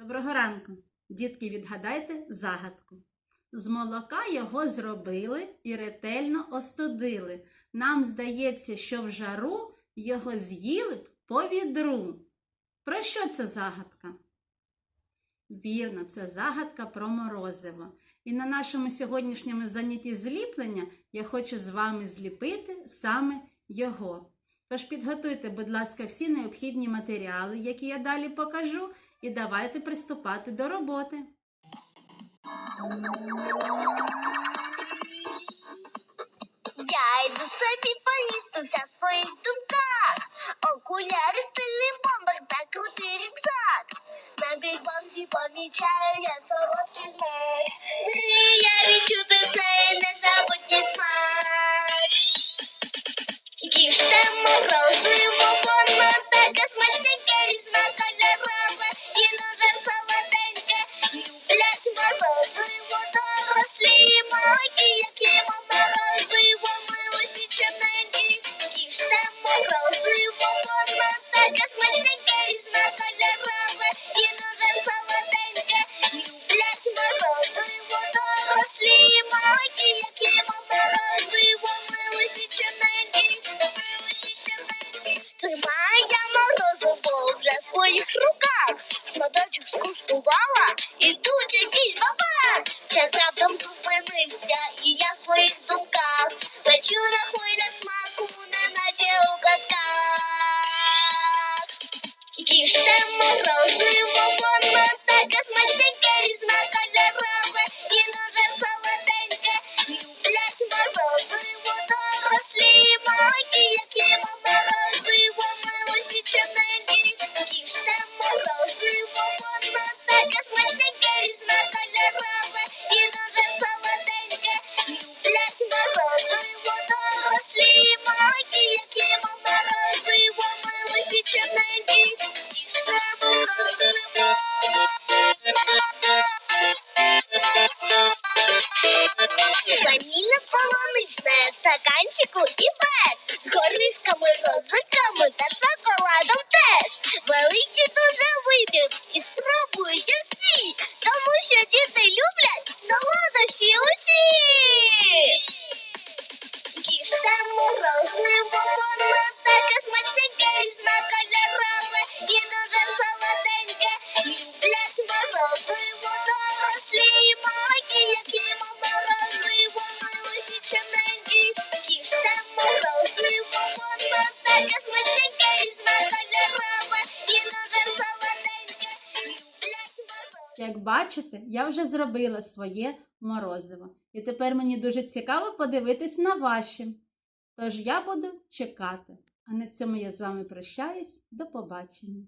Доброго ранку, дітки, відгадайте загадку. З молока його зробили і ретельно остудили. Нам здається, що в жару його з'їли б по відру. Про що це загадка? Вірно, це загадка про морозиво. І на нашому сьогоднішньому занятті зліплення я хочу з вами зліпити саме його. Тож підготуйте, будь ласка, всі необхідні матеріали, які я далі покажу, і давайте приступати до роботи. Я йду собі по місту, вся в своїх думках. Окуляри, стильний бомбер та крутий рюкзак. На бігбонді помічаю я солодкий знак. Мрія відчути цей незабутній смак. Руках. Шматочок скуштувала і тут якийсь бабак. Час раптом зупинився, і я в своїх думках. Вечора хвиля смаку, неначе у казках. Їжте морозиво, усі чорненькі. Їжте морозиво. Ванільна полуничне в стаканчику и без Як бачите, я вже зробила своє морозиво. І тепер мені дуже цікаво подивитись на ваші. Тож я буду чекати. А на цьому я з вами прощаюсь. До побачення.